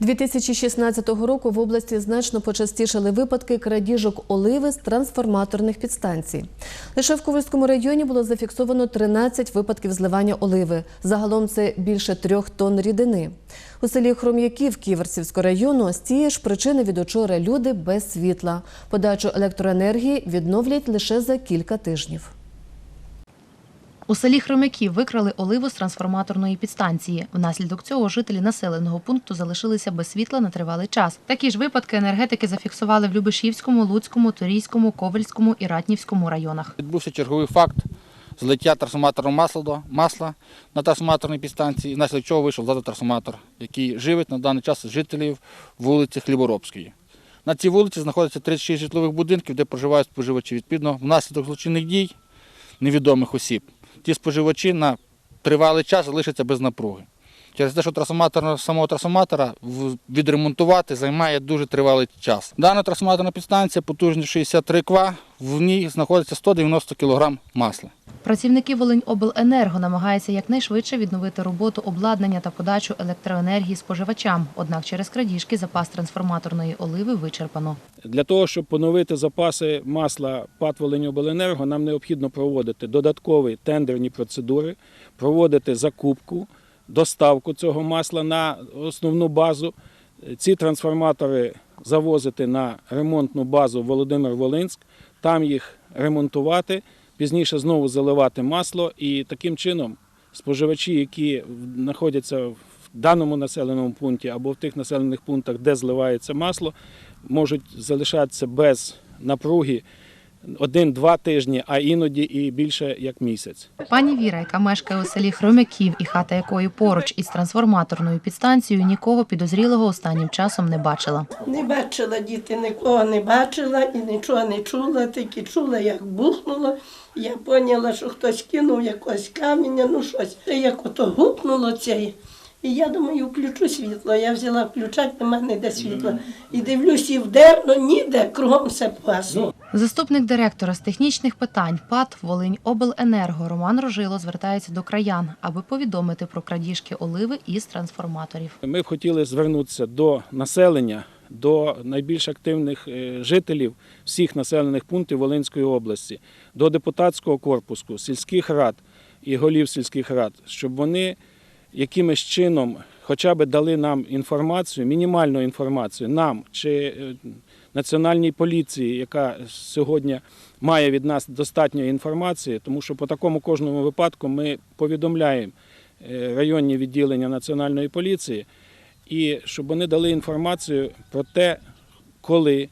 2016 року в області значно почастішали випадки крадіжок оливи з трансформаторних підстанцій. Лише в Ковальському районі було зафіксовано 13 випадків зливання оливи. Загалом це більше трьох тонн рідини. У селі Хром'яків Ківерцівського району з цієї ж причини від учора люди без світла. Подачу електроенергії відновлять лише за кілька тижнів. У селі Хромяків викрали оливу з трансформаторної підстанції. Внаслідок цього жителі населеного пункту залишилися без світла на тривалий час. Такі ж випадки енергетики зафіксували в Любешівському, Луцькому, Торійському, Ковельському і Ратнівському районах. Відбувся черговий факт злиття трансформаторного масла, на трансформаторній підстанції, внаслідок чого вийшов трансформатор, який живить на даний час жителів вулиці Хліборобської. На цій вулиці знаходиться 36 житлових будинків, де проживають споживачі. Відповідно, внаслідок злочинних дій невідомих осіб. Ті споживачі на тривалий час залишаться без напруги. Через те, що трансформатор самого трансформатора в- відремонтувати займає дуже тривалий час. Дана трансформаторна підстанція потужність 63 ква, в ній знаходиться 190 кг масла. Працівники Волиньобленерго намагаються якнайшвидше відновити роботу обладнання та подачу електроенергії споживачам. Однак через крадіжки запас трансформаторної оливи вичерпано. Для того, щоб поновити запаси масла ПАТ «Волиньобленерго», нам необхідно проводити додаткові тендерні процедури, проводити закупку, доставку цього масла на основну базу. Ці трансформатори завозити на ремонтну базу Володимир-Волинськ, там їх ремонтувати, пізніше знову заливати масло і таким чином споживачі, які знаходяться в даному населеному пункті або в тих населених пунктах, де зливається масло, можуть залишатися без напруги один-два тижні, а іноді і більше як місяць. Пані Віра, яка мешкає у селі Хромяків і хата якої поруч із трансформаторною підстанцією, нікого підозрілого останнім часом не бачила. Не бачила діти, нікого не бачила і нічого не чула, тільки чула, як бухнуло. Я поняла, що хтось кинув якогось каміння, ну щось. Це як ото гупнуло це. І я думаю, включу світло. Я взяла включати, нема ніде світла. І дивлюсь, і вдерно, ніде, кругом все пасло. Заступник директора з технічних питань ПАТ Волиньобленерго Роман Рожило звертається до краян, аби повідомити про крадіжки оливи із трансформаторів. Ми б хотіли звернутися до населення, до найбільш активних е, жителів всіх населених пунктів Волинської області, до депутатського корпусу, сільських рад і голів сільських рад, щоб вони якимось чином хоча б дали нам інформацію, мінімальну інформацію нам чи е, національній поліції, яка сьогодні має від нас достатньо інформації, тому що по такому кожному випадку ми повідомляємо е, районні відділення національної поліції, і щоб вони дали інформацію про те, коли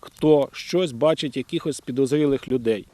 хто щось бачить якихось підозрілих людей.